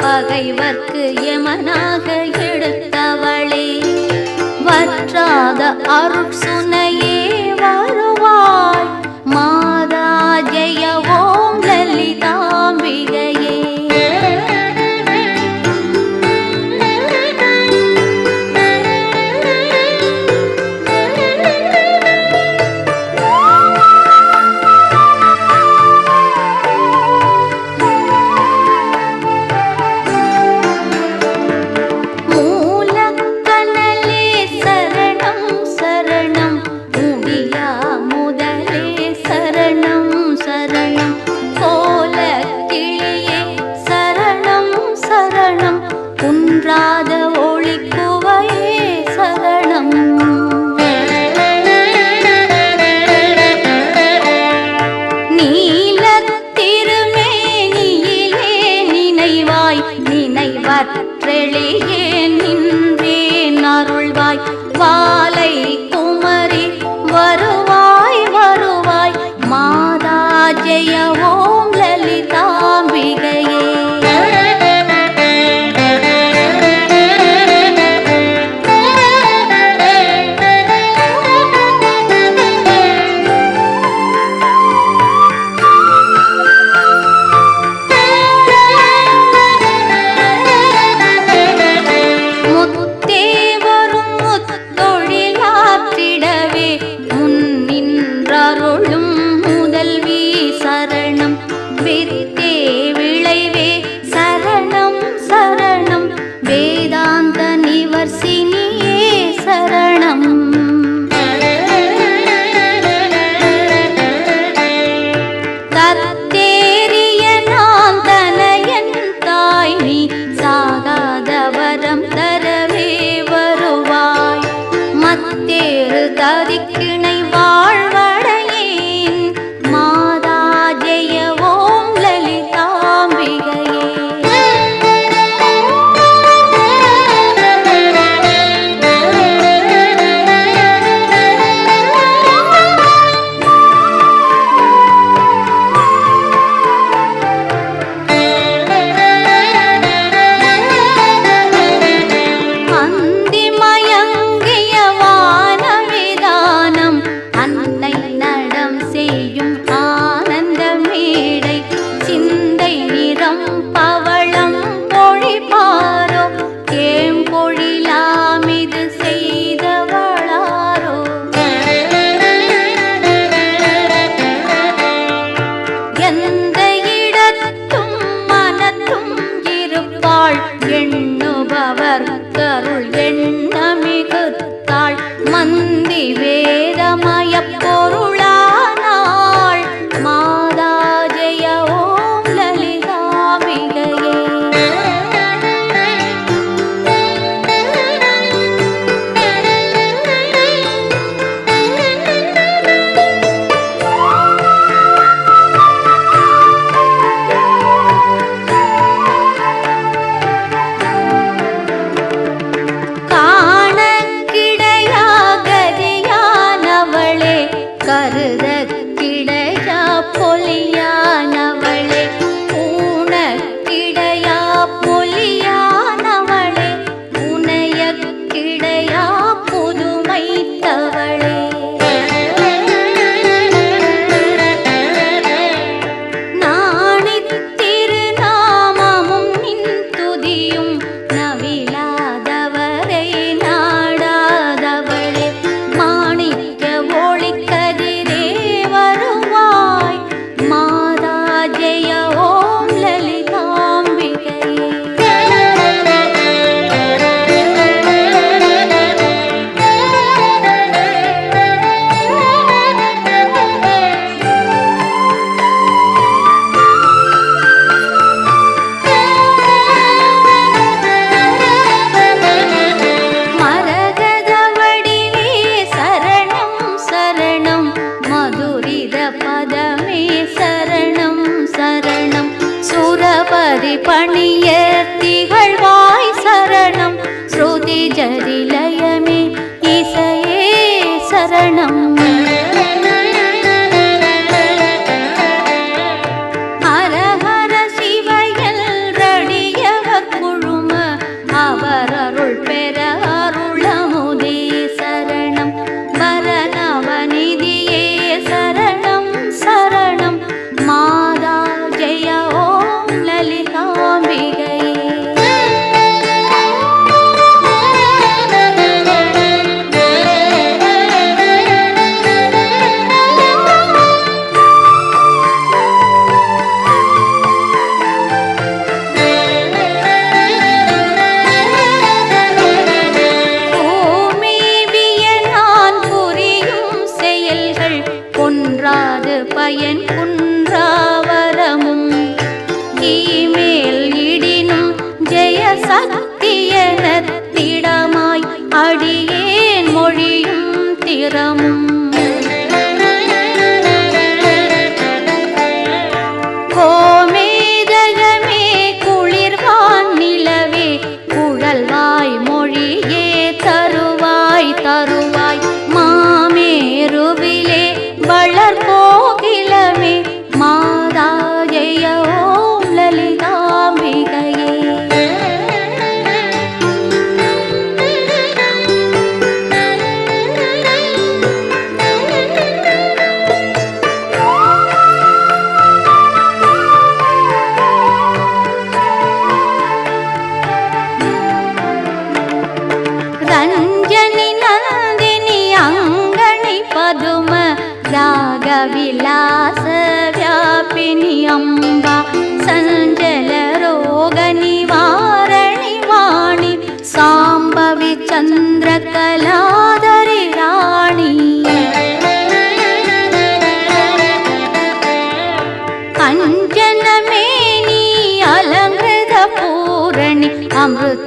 பகைவர்க்கு எமனாக எடுத்தவளே. வற்றாத அருட்சுனை ஓம் லலிதாம்பிகை.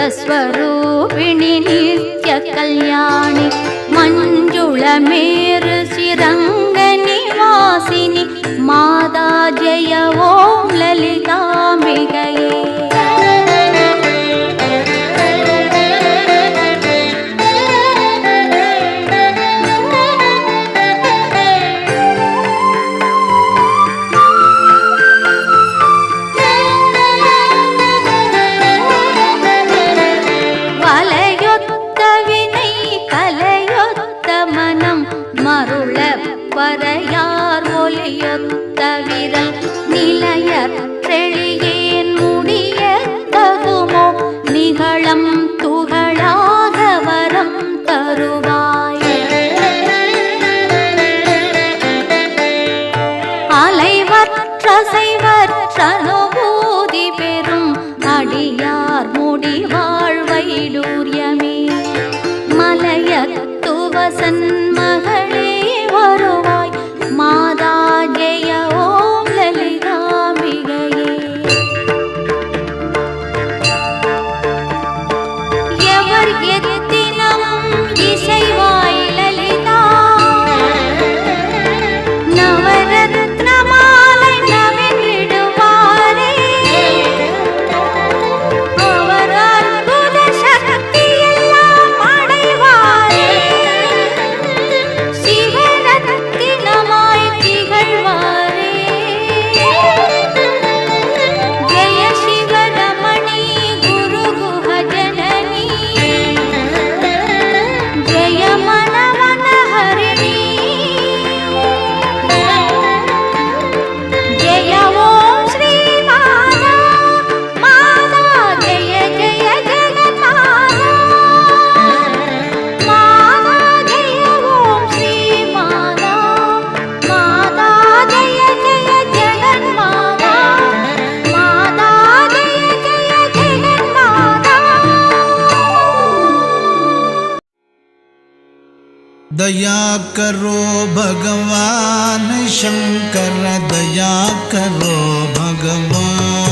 अनन्तस्वरूपिणि नित्यकल्याणि मञ्जुळमेरुशिरङ्गनिवासिनि माता जय ॐ ललिताम्बिकये அற்றசைவற்றனுபூதி பெறும் அடியார் முடி வாழ்வைடூரியமே மலையத்துவசன் மகள் दया करो भगवान शंकर दया करो भगवान।